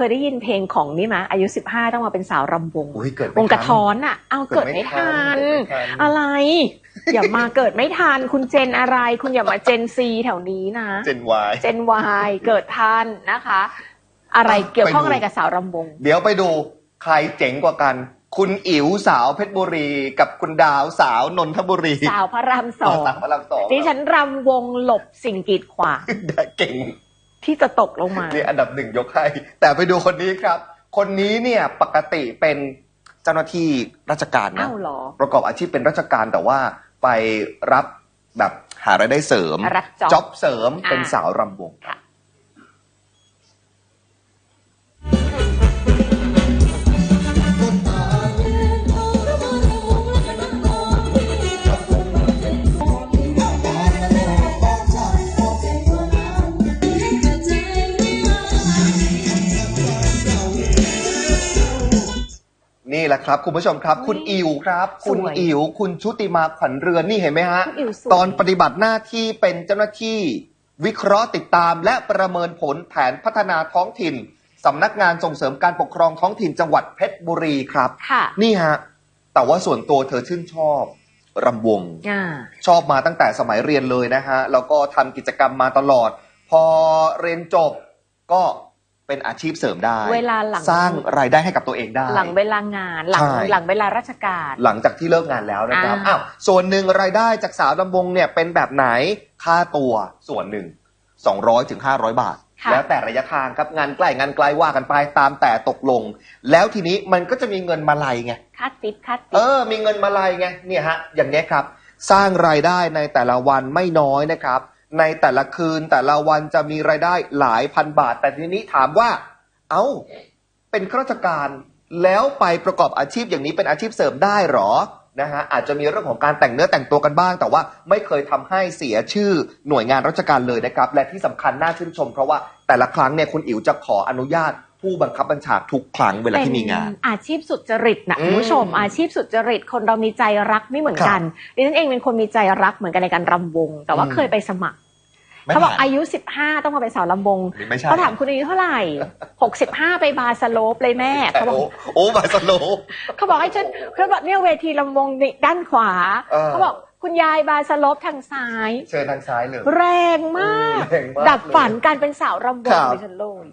เคยได้ยินเพลงของนี่ไหมอายุ 15 ต้องมาเป็นสาวรำวงอุ้ยเกิดวไม่งกระทันท้อนอะ เอาเกิดไม่ทันเกิดไม่ทัน อะไร อย่ามาเกิดไม่ทัน คุณเจนอะไร คุณอย่ามาเจนซีแถวนี้นะ เจนวายเจนวายเกิดทันนะคะ อะไรอะเกี่ยวข้องไปดูอะไรกับสาวรำวง เดี๋ยวไปดูใครเจ๋งกว่ากัน คุณอิ๋วสาวเพชรบุรี กับคุณดาวสาวนนทบุรี สาวพระรามสองสาวพระรามสองดิฉันรำวงหลบสิ่งกีดขวางเก่ง ที่จะตกลงมานี่อันดับหนึ่งยกให้ แต่ไปดูคนนี้ครับ คนนี้เนี่ยปกติเป็นเจ้าหน้าที่ราชการนะอ้าวเหรอ ประกอบอาชีพเป็นราชการแต่ว่าไปรับแบบหารายได้เสริมรับจ็อบจ็อบเสริมอ่าเป็นสาวรำวงค่ะ นี่แหละครับ คุณผู้ชมครับ คุณอิ๋วครับ คุณสวยอิ๋วคุณชุติมาขวัญเรือนนี่เห็นไหมฮะ คุณอิ๋วสวย ตอนปฏิบัติหน้าที่เป็นเจ้าหน้าที่วิเคราะห์ติดตาม และประเมินผลแผนพัฒนาท้องถิ่นสำนักงานส่งเสริมการปกครองท้องถิ่นจังหวัดเพชรบุรีครับ ค่ะนี่ฮะ แต่ว่าส่วนตัวเธอชื่นชอบรำวง อ่า ชอบมาตั้งแต่สมัยเรียนเลยนะฮะ แล้วก็ทำกิจกรรมมาตลอด พอเรียนจบก็ เป็นอาชีพเสริมได้ เวลาหลังสร้างรายได้ให้กับตัวเองได้ หลังเวลางาน หลังใช่หลังเวลาราชการ หลังจากที่เลิกงานแล้วนะครับอ่าอ้าวส่วนหนึ่งรายได้จากสาวลำวงเนี่ยเป็นแบบไหนค่าตัวส่วนหนึ่ง200ถึง500 บาทค่ะแล้วแต่ระยะทางครับงานใกล้งานไกลว่ากันไปตามแต่ตกลง แล้วทีนี้มันก็จะมีเงินมาลัยไงค่าติปค่าเอติปอมีเงินมาลัยไงเนี่ยฮะอย่างเงี้ยครับ สร้างรายได้ในแต่ละวันไม่น้อยนะครับ ในแต่ละคืนแต่ละวันจะมีรายได้หลายพันบาท แต่ทีนี้ถามว่า เอ้า เป็นข้าราชการแล้วไปประกอบอาชีพอย่างนี้เป็นอาชีพเสริมได้หรอนะฮะอาจจะมีเรื่องของการแต่งเนื้อแต่งตัวกันบ้าง แต่ว่าไม่เคยทำให้เสียชื่อหน่วยงานราชการเลยนะครับ และที่สำคัญน่าชื่นชม เพราะว่าแต่ละครั้งเนี่ยคุณอิ๋วจะขออนุญาต ผู้บังคับบัญชาทุกครั้งเวลาที่มีงานเป็นอาชีพสุจริตนะอืมคุณผู้ชม อาชีพสุจริตคนเรามีใจรักไม่เหมือนกันดิฉันเองเป็นคนมีใจรักเหมือนกันในการรำวง แต่ว่าอืมเคยไปสมัครไม่เขาบอกผ่นอายุ 15 ต้องมาเป็นสาวลำวงไม่ใช่เขาถามคุณอายุเท่าไหร่ 65 ไปบาร์สโลปเลยแม่เขาบอกโอ้โอ้บาสโลเขาบอกให้ฉันเขาบอกเนี่ยเวทีลำวงนี่ด้านขวาเออเขาบอกคุณยายบาร์สโลปทางซ้าย เชิญทางซ้ายเลย แรงมากแรงมากดับฝันการเป็นสาวรำวครังบดิฉันเลย